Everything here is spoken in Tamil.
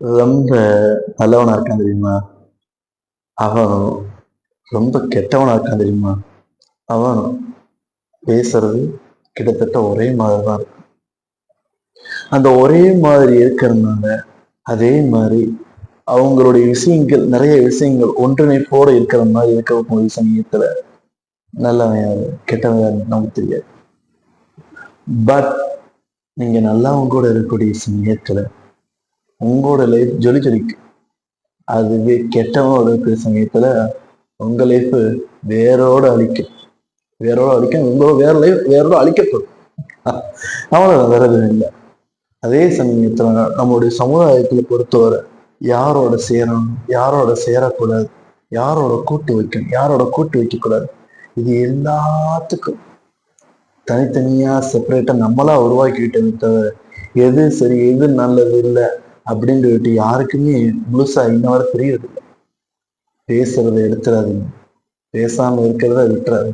ரொம்ப நல்லவனா இருக்கான் தெரியுமா? அவன் ரொம்ப கெட்டவனா இருக்கான் தெரியுமா? அவன் பேசுறது கிட்டத்தட்ட ஒரே மாதிரி தான் இருக்கும். அந்த ஒரே மாதிரி இருக்கிறதுனால அதே மாதிரி அவங்களுடைய விஷயங்கள் நிறைய விஷயங்கள் ஒன்றிணைப்போட இருக்கிற மாதிரி இருக்க சமயத்துல நல்லவன் யாரு கெட்டவன் நமக்கு தெரியாது. பட் நீங்க நல்லவங்க கூட இருக்கக்கூடிய சமயத்துல உங்களோட லைஃப் ஜொலி ஜொலிக்கு. அதுவே கெட்டவனோட இருக்கிற சமயத்துல உங்க லைஃப் வேரோட அழிக்கும் வேரோட அழிக்கும். உங்களோட வேற லைஃப் வேரோட அழிக்கப்படும். அவ்வளவுதான். வேற எதுவும் இல்லை. அதே சமயத்துல நம்மளுடைய சமுதாயத்துல பொறுத்தவரை யாரோட சேரணும்? யாரோட சேரக்கூடாது? யாரோட கூட்டு வைக்கணும்? யாரோட கூட்டு வைக்கக்கூடாது? இது எல்லாத்துக்கும். தனித்தனியா செப்பரேட்டா நம்மளா உருவாக்கிக்கிட்டே தவிர எது சரி எது நல்லது இல்லை அப்படின்னு சொல்லிட்டு யாருக்குமே முழுசா இன்ன வரை தெரியறது பேசுறதை எடுத்துறாதீங்க. பேசாம இருக்கிறத விட்டுறாது